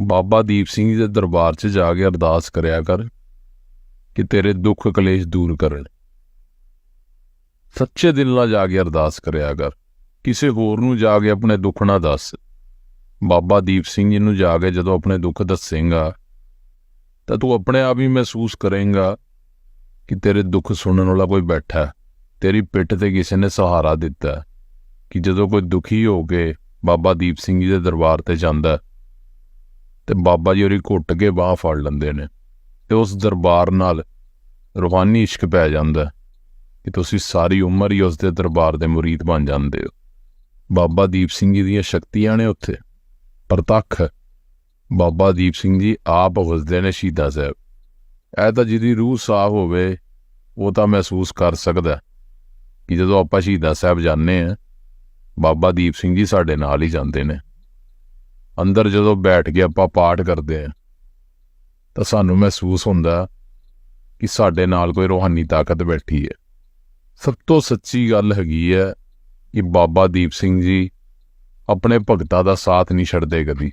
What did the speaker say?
ਬਾਬਾ ਦੀਪ ਸਿੰਘ ਜੀ ਦੇ ਦਰਬਾਰ 'ਚ ਜਾ ਕੇ ਅਰਦਾਸ ਕਰਿਆ ਕਰ ਕਿ ਤੇਰੇ ਦੁੱਖ ਕਲੇਸ਼ ਦੂਰ ਕਰਨ। ਸੱਚੇ ਦਿਲ ਨਾਲ ਜਾ ਕੇ ਅਰਦਾਸ ਕਰਿਆ ਕਰ। ਕਿਸੇ ਹੋਰ ਨੂੰ ਜਾ ਕੇ ਆਪਣੇ ਦੁੱਖ ਨਾ ਦੱਸ। ਬਾਬਾ ਦੀਪ ਸਿੰਘ ਜੀ ਨੂੰ ਜਾ ਕੇ ਜਦੋਂ ਆਪਣੇ ਦੁੱਖ ਦੱਸੇਗਾ, ਤਾਂ ਤੂੰ ਆਪਣੇ ਆਪ ਹੀ ਮਹਿਸੂਸ ਕਰੇਗਾ ਕਿ ਤੇਰੇ ਦੁੱਖ ਸੁਣਨ ਵਾਲਾ ਕੋਈ ਬੈਠਾ ਹੈ। ਤੇਰੀ ਪਿੱਠ ਤੇ ਕਿਸੇ ਨੇ ਸਹਾਰਾ ਦਿੱਤਾ ਕਿ ਜਦੋਂ ਕੋਈ ਦੁਖੀ ਹੋ ਕੇ ਬਾਬਾ ਦੀਪ ਸਿੰਘ ਜੀ ਦੇ ਦਰਬਾਰ ਤੇ ਜਾਂਦਾ ਤੇ ਬਾਬਾ ਜੀ ਉਹਦੀ ਘੁੱਟ ਕੇ ਬਾਹ ਫੜ ਲੈਂਦੇ ਨੇ ਤੇ ਉਸ ਦਰਬਾਰ ਨਾਲ ਰੂਹਾਨੀ ਇਸ਼ਕ ਪੈ ਜਾਂਦਾ ਕਿ ਤੁਸੀਂ ਸਾਰੀ ਉਮਰ ਹੀ ਉਸ ਦੇ ਦਰਬਾਰ ਦੇ ਮੁਰੀਦ ਬਣ ਜਾਂਦੇ ਹੋ। ਬਾਬਾ ਦੀਪ ਸਿੰਘ ਜੀ ਦੀਆਂ ਸ਼ਕਤੀਆਂ ਨੇ ਉੱਥੇ। ਪ੍ਰਤੱਖ ਬਾਬਾ ਦੀਪ ਸਿੰਘ ਜੀ ਆਪ ਵਸਦੇ ਨੇ ਸ਼ਹੀਦਾਂ ਸਾਹਿਬ। ਇਹ ਤਾਂ ਜਿਹਦੀ ਰੂਹ ਸਾਫ਼ ਹੋਵੇ, ਉਹ ਤਾਂ ਮਹਿਸੂਸ ਕਰ ਸਕਦਾ ਕਿ ਜਦੋਂ ਆਪਾਂ ਸ਼ਹੀਦਾਂ ਸਾਹਿਬ ਜਾਂਦੇ ਆ ਬਾਬਾ ਦੀਪ ਸਿੰਘ ਜੀ ਸਾਡੇ ਨਾਲ ਹੀ ਜਾਂਦੇ ਨੇ। ਅੰਦਰ ਜਦੋਂ ਬੈਠ ਕੇ ਆਪਾਂ ਪਾਠ ਕਰਦੇ ਆ ਤਾਂ ਸਾਨੂੰ ਮਹਿਸੂਸ ਹੁੰਦਾ ਕਿ ਸਾਡੇ ਨਾਲ ਕੋਈ ਰੋਹਾਨੀ ਤਾਕਤ ਬੈਠੀ ਹੈ। ਸਭ ਤੋਂ ਸੱਚੀ ਗੱਲ ਹੈਗੀ ਹੈ ਕਿ ਬਾਬਾ ਦੀਪ ਸਿੰਘ ਜੀ ਆਪਣੇ ਭਗਤਾਂ ਦਾ ਸਾਥ ਨਹੀਂ ਛੱਡਦੇ ਕਦੀ।